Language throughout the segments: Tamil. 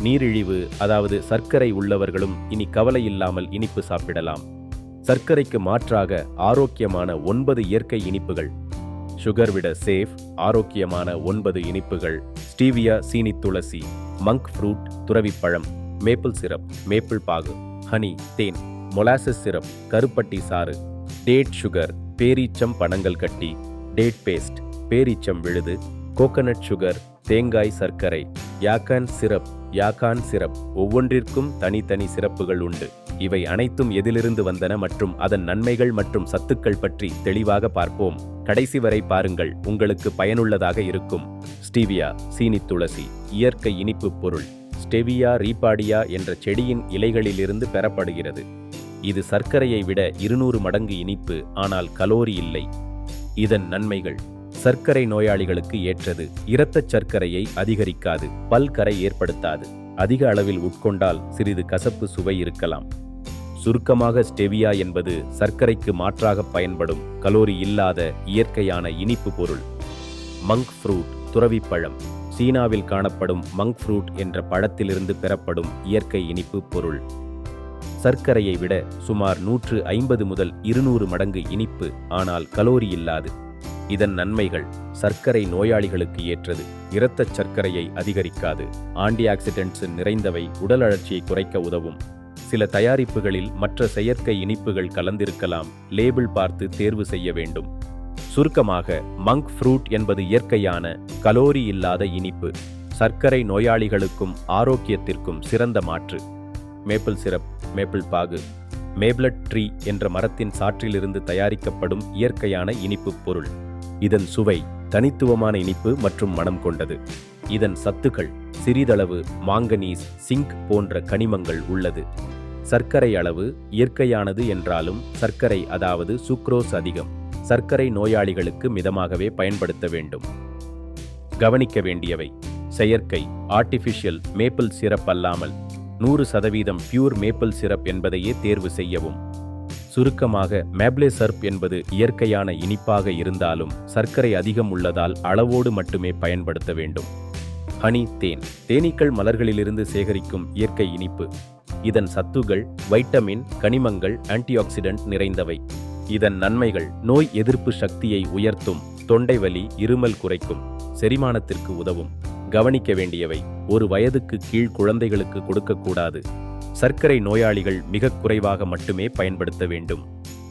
நீரிழிவு அதாவது சர்க்கரை உள்ளவர்களும் இனி கவலை இல்லாமல் இனிப்பு சாப்பிடலாம். சர்க்கரைக்கு மாற்றாக ஆரோக்கியமான ஒன்பது இயற்கை இனிப்புகள். சுகர் விட சேஃப் ஆரோக்கியமான ஒன்பது இனிப்புகள். ஸ்டீவியா சீனி துளசி மங்க் ஃப்ரூட் துறவிப்பழம் மேப்பிள் சிரப் மேப்பிள் பாகு ஹனி தேன் மொலாசஸ் சிரப் கருப்பட்டி சாறு டேட் சுகர் பேரீச்சம் பணங்கள் கட்டி டேட் பேஸ்ட் பேரீச்சம் விழுது கோகனட் சுகர் தேங்காய் சர்க்கரை யாக்கான் சிரப் யாக்கான் சிரப் ஒவ்வொன்றிற்கும் தனித்தனி சிறப்புகள் உண்டு. இவை அனைத்தும் எதிலிருந்து வந்தன மற்றும் அதன் நன்மைகள் மற்றும் சத்துக்கள் பற்றி தெளிவாக பார்ப்போம். கடைசி வரை பாருங்கள் உங்களுக்கு பயனுள்ளதாக இருக்கும். ஸ்டீவியா சீனி துளசி இயற்கை இனிப்பு பொருள். ஸ்டெவியா ரீபாடியா என்ற செடியின் இலைகளிலிருந்து பெறப்படுகிறது. இது சர்க்கரையை விட இருநூறு மடங்கு இனிப்பு ஆனால் கலோரி இல்லை. இதன் நன்மைகள். சர்க்கரை நோயாளிகளுக்கு ஏற்றது. இரத்தச் சர்க்கரையை அதிகரிக்காது பல்கரை ஏற்படுத்தாது. அதிக அளவில் உட்கொண்டால் சிறிது கசப்பு சுவை இருக்கலாம். சுருக்கமாக ஸ்டெவியா என்பது சர்க்கரைக்கு மாற்றாக பயன்படும் கலோரி இல்லாத இயற்கையான இனிப்பு பொருள். மங்க் ஃப்ரூட் துறவிப்பழம். சீனாவில் காணப்படும் மங்க் ஃப்ரூட் என்ற பழத்திலிருந்து பெறப்படும் இயற்கை இனிப்பு பொருள். சர்க்கரையை விட சுமார் நூற்று ஐம்பது முதல் இருநூறு மடங்கு இனிப்பு ஆனால் கலோரி இல்லாது. இதன் நன்மைகள் சர்க்கரை நோயாளிகளுக்கு ஏற்றது. இரத்தச் சர்க்கரையை அதிகரிக்காது. ஆன்டி ஆக்சிடென்ட்ஸ் நிறைந்தவை உடல் அழற்சியை குறைக்க உதவும். சில தயாரிப்புகளில் மற்ற செயற்கை இனிப்புகள் கலந்திருக்கலாம். லேபிள் பார்த்து தேர்வு செய்ய வேண்டும். சுருக்கமாக மங்க் ஃப்ரூட் என்பது இயற்கையான கலோரி இல்லாத இனிப்பு. சர்க்கரை நோயாளிகளுக்கும் ஆரோக்கியத்திற்கும் சிறந்த மாற்று. மேப்பிள் சிரப் மேப்பிள் பாகு. மேப்லட் ட்ரீ என்ற மரத்தின் சாற்றிலிருந்து தயாரிக்கப்படும் இயற்கையான இனிப்பு பொருள். இதன் சுவை தனித்துவமான இனிப்பு மற்றும் மனம் கொண்டது. இதன் சத்துக்கள் சிறிதளவு மாங்கனீஸ் சிங்க் போன்ற கனிமங்கள் உள்ளது. சர்க்கரை அளவு இயற்கையானது என்றாலும் சர்க்கரை அதாவது சுக்ரோஸ் அதிகம். சர்க்கரை நோயாளிகளுக்கு மிதமாகவே பயன்படுத்த வேண்டும். கவனிக்க வேண்டியவை. செயற்கை ஆர்டிஃபிஷியல் மேப்பிள் சிரப் அல்லாமல் நூறு சதவீதம் பியூர் மேப்பிள் சிரப் என்பதையே தேர்வு செய்யவும். சுருக்கமாக மேப்ளே சர்ப் என்பது இயற்கையான இனிப்பாக இருந்தாலும் சர்க்கரை அதிகம் உள்ளதால் அளவோடு மட்டுமே பயன்படுத்த வேண்டும். ஹனி தேன். தேனீக்கள் மலர்களிலிருந்து சேகரிக்கும் இயற்கை இனிப்பு. இதன் சத்துகள் வைட்டமின் கனிமங்கள் ஆன்டிஆக்சிடென்ட் நிறைந்தவை. இதன் நன்மைகள் நோய் எதிர்ப்பு சக்தியை உயர்த்தும் தொண்டை வலி இருமல் குறைக்கும் செரிமானத்திற்கு உதவும். கவனிக்க வேண்டியவை. ஒரு வயதுக்கு கீழ் குழந்தைகளுக்கு கொடுக்கக்கூடாது. சர்க்கரை நோயாளிகள் மிக குறைவாக மட்டுமே பயன்படுத்த வேண்டும்.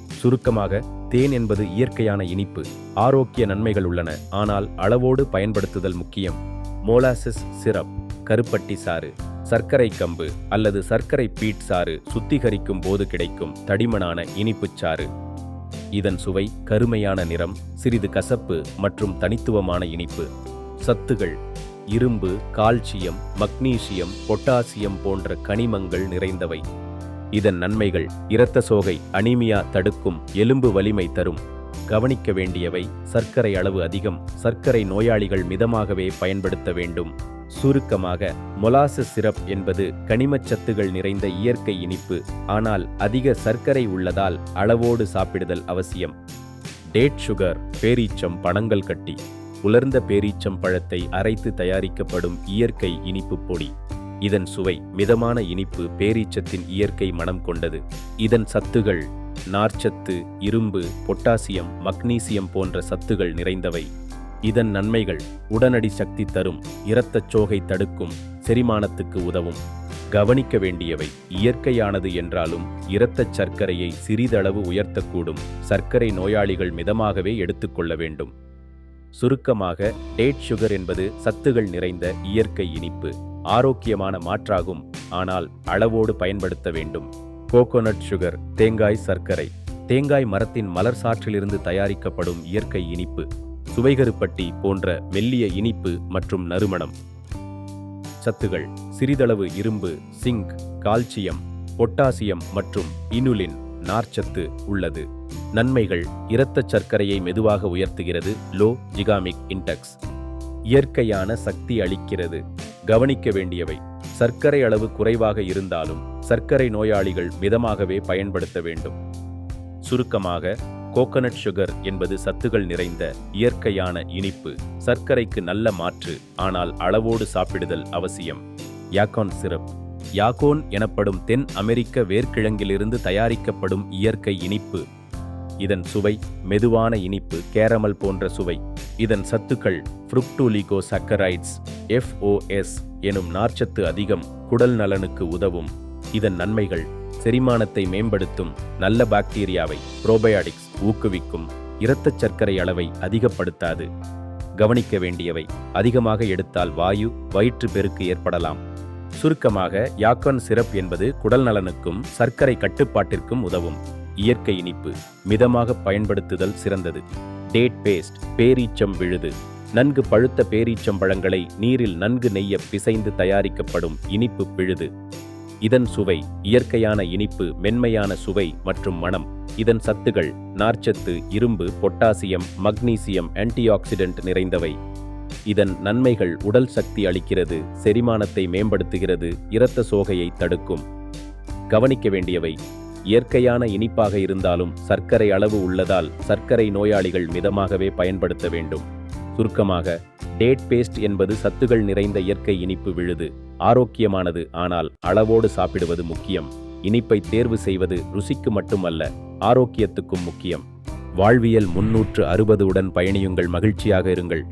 சுருக்கமாக தேன் என்பது இயற்கையான இனிப்பு ஆரோக்கிய நன்மைகள் உள்ளன. ஆனால் அளவோடு பயன்படுத்துதல் முக்கியம். மோலாசிஸ் சிரப் கருப்பட்டி சாறு சர்க்கரை கம்பு அல்லது சர்க்கரை பீட் சாறு சுத்திகரிக்கும் போது கிடைக்கும் தடிமனான இனிப்புச் சாறு. இதன் சுவை கருமையான நிறம் சிறிது கசப்பு மற்றும் தனித்துவமான இனிப்பு. சத்துகள் இரும்பு கால்சியம் மக்னீசியம் பொட்டாசியம் போன்ற கனிமங்கள் நிறைந்தவை. இதன் நன்மைகள் இரத்த சோகை அனீமியா தடுக்கும் எலும்பு வலிமை தரும். கவனிக்க வேண்டியவை சர்க்கரை அளவு அதிகம் சர்க்கரை நோயாளிகள் மிதமாகவே பயன்படுத்த வேண்டும். சுருக்கமாக மொலாசஸ் சிரப் என்பது கனிமச்சத்துகள் நிறைந்த இயற்கை இனிப்பு ஆனால் அதிக சர்க்கரை உள்ளதால் அளவோடு சாப்பிடுதல் அவசியம். டேட் சுகர் பேரீச்சம் பணங்கள் கட்டி. உலர்ந்த பேரீச்சம் பழத்தை அரைத்து தயாரிக்கப்படும் இயற்கை இனிப்பு பொடி. இதன் சுவை மிதமான இனிப்பு பேரீச்சத்தின் இயற்கை மனம் கொண்டது. இதன் சத்துகள் நார்ச்சத்து இரும்பு பொட்டாசியம் மக்னீசியம் போன்ற சத்துகள் நிறைந்தவை. இதன் நன்மைகள் உடனடி சக்தி தரும் இரத்தச் சோகை தடுக்கும் செரிமானத்துக்கு உதவும். கவனிக்க வேண்டியவை இயற்கையானது என்றாலும் இரத்தச் சர்க்கரையை சிறிதளவு உயர்த்தக்கூடும். சர்க்கரை நோயாளிகள் மிதமாகவே எடுத்துக்கொள்ள வேண்டும். சுருக்கமாக டேட் சுகர் என்பது சத்துகள் நிறைந்த இயற்கை இனிப்பு ஆரோக்கியமான மாற்றாகும் ஆனால் அளவோடு பயன்படுத்த வேண்டும். கோகோனட் சுகர் தேங்காய் சர்க்கரை தேங்காய் மரத்தின் மலர் சாற்றிலிருந்து தயாரிக்கப்படும் இயற்கை இனிப்பு சுவைகருப்பட்டி போன்ற மெல்லிய இனிப்பு மற்றும் நறுமணம். சத்துகள் சிறிதளவு இரும்பு சிங்க் கால்சியம் பொட்டாசியம் மற்றும் இனுலின் நார்ச்சத்து உள்ளது. நன்மைகள் இரத்தச் சர்க்கரையை மெதுவாக உயர்த்துகிறது லோ ஜிகாமிக் இன்டெக்ஸ். இயற்கையான சக்தி அளிக்கிறது. கவனிக்க வேண்டியவை. சர்க்கரை அளவு குறைவாக இருந்தாலும் சர்க்கரை நோயாளிகள் மிதமாகவே பயன்படுத்த வேண்டும். சுருக்கமாக கோகனட் சுகர் என்பது சத்துகள் நிறைந்த இயற்கையான இனிப்பு. சர்க்கரைக்கு நல்ல மாற்று ஆனால் அளவோடு சாப்பிடுதல் அவசியம். Yacon syrup. யாகோன் எனப்படும் தென் அமெரிக்க வேர்க்கிழங்கிலிருந்து தயாரிக்கப்படும் இயற்கை இனிப்பு. இதன் சுவை மெதுவான இனிப்பு கேரமல் போன்ற சுவை. இதன் சத்துக்கள் ஃப்ருக்டூலிகோ சக்கரைட்ஸ் எஃப்ஓஎஸ் எனும் நார்ச்சத்து அதிகம் குடல் நலனுக்கு உதவும். இதன் நன்மைகள் செரிமானத்தை மேம்படுத்தும் நல்ல பாக்டீரியாவை புரோபயாடிக்ஸ் ஊக்குவிக்கும் இரத்தச் சர்க்கரை அளவை அதிகப்படுத்தாது. கவனிக்க வேண்டியவை அதிகமாக எடுத்தால் வாயு வயிற்று பெருக்கு ஏற்படலாம். சுருக்கமாக யாக்கன் சிரப் என்பது குடல் நலனுக்கும் சர்க்கரை கட்டுப்பாட்டிற்கும் உதவும். இயற்கை இனிப்பு மிதமாக பயன்படுத்துதல் சிறந்தது. டேட் பேஸ்ட் பேரீச்சம் விழுது. நன்கு பழுத்த பேரீச்சம் பழங்களை நீரில் நன்கு நெய்ய பிசைந்து தயாரிக்கப்படும் இனிப்பு பிழுது. இதன் சுவை இயற்கையான இனிப்பு மென்மையான சுவை மற்றும் மணம். இதன் சத்துகள் நார்ச்சத்து இரும்பு பொட்டாசியம் மக்னீசியம் ஆன்டிஆக்சிடென்ட் நிறைந்தவை. இதன் நன்மைகள் உடல் சக்தி அளிக்கிறது செரிமானத்தை மேம்படுத்துகிறது இரத்த சோகையை தடுக்கும். கவனிக்க வேண்டியவை இயற்கையான இனிப்பாக இருந்தாலும் சர்க்கரை அளவு உள்ளதால் சர்க்கரை நோயாளிகள் மிதமாகவே பயன்படுத்த வேண்டும். சுருக்கமாக டேட் பேஸ்ட் என்பது சத்துகள் நிறைந்த இயற்கை இனிப்பு விழுது ஆரோக்கியமானது ஆனால் அளவோடு சாப்பிடுவது முக்கியம். இனிப்பை தேர்வு செய்வது ருசிக்கு மட்டுமல்ல ஆரோக்கியத்துக்கும் முக்கியம். வாழ்வியல் முன்னூற்று அறுபது உடன் பயணியுங்கள் மகிழ்ச்சியாக இருங்கள்.